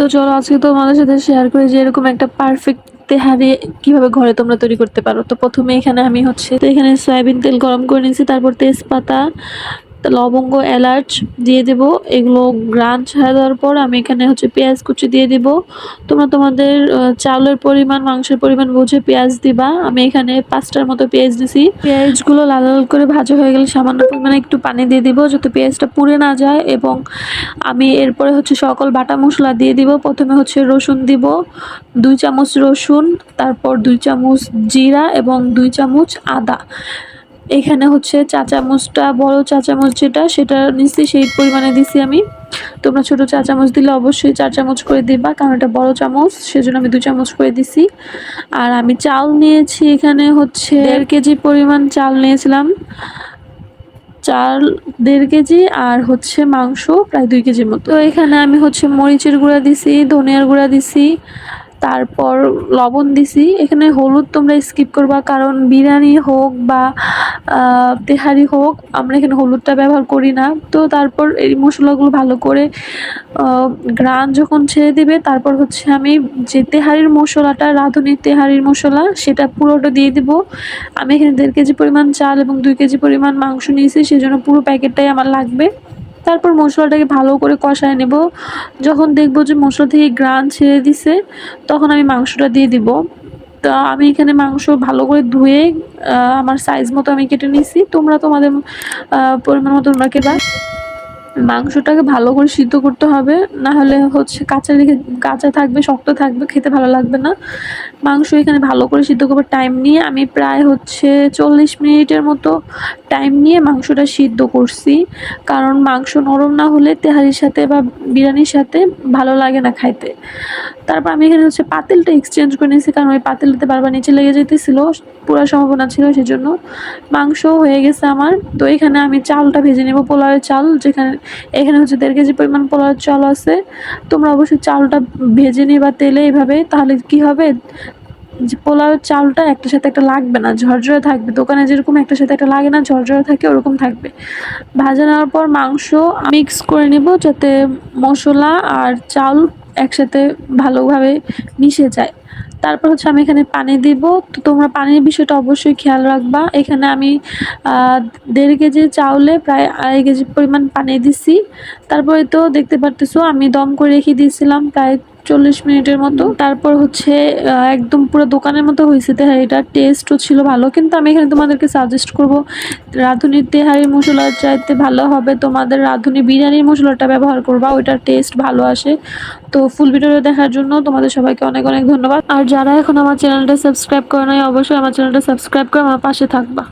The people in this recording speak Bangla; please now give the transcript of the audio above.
তো চলো আজকে তোমাদের সাথে শেয়ার করি যে এরকম একটা পারফেক্ট তেহারি কীভাবে ঘরে তোমরা তৈরি করতে পারো। তো প্রথমে এখানে আমি হচ্ছে, তো এখানে সয়াবিন তেল গরম করে নিয়েছি, তারপর তেজপাতা লবঙ্গ এলাচ দিয়ে দেব। এগুলো গ্রান ছাড়া দেওয়ার পর আমি এখানে হচ্ছে পেঁয়াজ কুচি দিয়ে দিব। তোমরা তোমাদের চাউলের পরিমাণ, মাংসের পরিমাণ বুঝে পেঁয়াজ দিবা। আমি এখানে পাঁচটার মতো পেঁয়াজ দিছি। পেঁয়াজগুলো লাল লাল করে ভাজা হয়ে গেলে সামান্য পরিমাণে একটু পানি দিয়ে দিব যাতে পেঁয়াজটা পুড়ে না যায় এবং আমি এরপরে হচ্ছে সকল বাটা মশলা দিয়ে দিব। প্রথমে হচ্ছে রসুন দিব, দুই চামচ রসুন, তারপর দুই চামচ জিরা এবং দুই চামচ আদা। এখানে হচ্ছে চা চামচটা বড় চা চামচ যেটা, সেটা নিচ্ছি, সেই পরিমাণে দিছি আমি। তোমরা ছোট চা চামচ দিলে অবশ্যই চার চামচ করে দিবা, কারণ এটা বড় চামচ, সেজন্য আমি দু চামচ করে দিছি। আর আমি চাল নিয়েছি এখানে হচ্ছে দেড় কেজি পরিমাণ চাল নিয়েছিলাম। চাল দেড় কেজি আর হচ্ছে মাংস প্রায় দুই কেজির মতো। তো এখানে আমি হচ্ছে মরিচের গুঁড়া দিছি, ধনিয়ার গুঁড়া দিছি তারপর লবণ দিছি। এখানে হলুদ তোমরা স্কিপ করবা, কারণ বিরিয়ানি হোক বা তেহারি হোক, আমরা এখানে হলুদটা ব্যবহার করি না। তো তারপর এই মশলাগুলো ভালো করে গ্রান যখন ছেড়ে দিবে, তারপর হচ্ছে আমি যে তেহারির মশলাটা, রাঁধুনির তেহারির মশলা, সেটা পুরোটা দিয়ে দিব। আমি এখানে দেড় কেজি পরিমাণ চাল এবং দুই কেজি পরিমাণ মাংস নিয়েছি, সেজন্য পুরো প্যাকেটটাই আমার লাগবে। তারপর মশলাটাকে ভালো করে কষায় নেব। যখন দেখব যে মশলা থেকে গ্রান ছেড়ে দিছে, তখন আমি মাংসটা দিয়ে দিব। তা আমি এখানে মাংস ভালো করে ধুয়ে আমার সাইজ মতো আমি কেটে নিছি তোমরা তোমাদের পরিমাণ মতো তোমরা কেবা মাংসটাকে ভালো করে সিদ্ধ করতে হবে, না হলে হচ্ছে কাঁচা রেখে, কাঁচা থাকবে, শক্ত থাকবে, খেতে ভালো লাগবে না। মাংস এখানে ভালো করে সিদ্ধ করবার টাইম নিয়ে আমি প্রায় হচ্ছে চল্লিশ মিনিটের মতো টাইম নিয়ে মাংসটা সিদ্ধ করছি। কারণ মাংস নরম না হলে তেহারির সাথে বা বিরিয়ানির সাথে ভালো লাগে না খাইতে। তারপর আমি এখানে হচ্ছে পাতিলটা এক্সচেঞ্জ করে নিয়েছি, কারণ ওই পাতিলটাতে বারবার নিচে লেগে যেতেছিল পুরো সম্ভাবনা ছিল সেজন্য। মাংস হয়ে গেছে আমার, তো এখানে আমি চালটা ভেজে নেব, পোলাওয়ের চাল, যেখানে এখানে হচ্ছে দেড় কেজি পরিমাণ পোলাওয়ের চাল আছে। তোমরা অবশ্যই চালটা ভেজে নিয়ে বা তেলে এভাবে, তাহলে কি হবে? যে পোলাওয়ের চালটা একটার সাথে একটা লাগবে না, ঝরঝরে থাকবে। দোকানে যেরকম একটার সাথে একটা লাগে না, ঝরঝরে থাকে, ওরকম থাকবে। ভাজা নেওয়ার পর মাংস মিক্স করে নেব যাতে মশলা আর চাল একসাথে ভালোভাবে মিশে যায়। তারপর হচ্ছে আমি এখানে পানি দিব। তো তোমরা পানির বিষয়টা অবশ্যই খেয়াল রাখবা। এখানে আমি দেড় কেজি চাউলে প্রায় আড়াই কেজি পরিমাণ পানি দিছি। তারপরে তো দেখতে পারতেছো, আমি দম করে রেখে দিয়েছিলাম প্রায় চল্লিশ মিনিটের মতো। তারপর হচ্ছে একদম পুরো দোকানের মতো হয়েছে তেহারিটা টেস্টও ছিল ভালো কিন্তু আমি এখানে তোমাদেরকে সাজেস্ট করব রাঁধুনির তেহারি মশলার চাইতে ভালো হবে তোমাদের রাঁধুনি বিরিয়ানির মশলাটা ব্যবহার করবা ওইটার টেস্ট ভালো আসে। তো ফুল ভিডিওটা দেখার জন্য তোমাদের সবাইকে অনেক অনেক ধন্যবাদ। আর যারা এখন আমার চ্যানেলটা সাবস্ক্রাইব করে নাই অবশ্যই আমার চ্যানেলটা সাবস্ক্রাইব করে আমার পাশে থাকবা।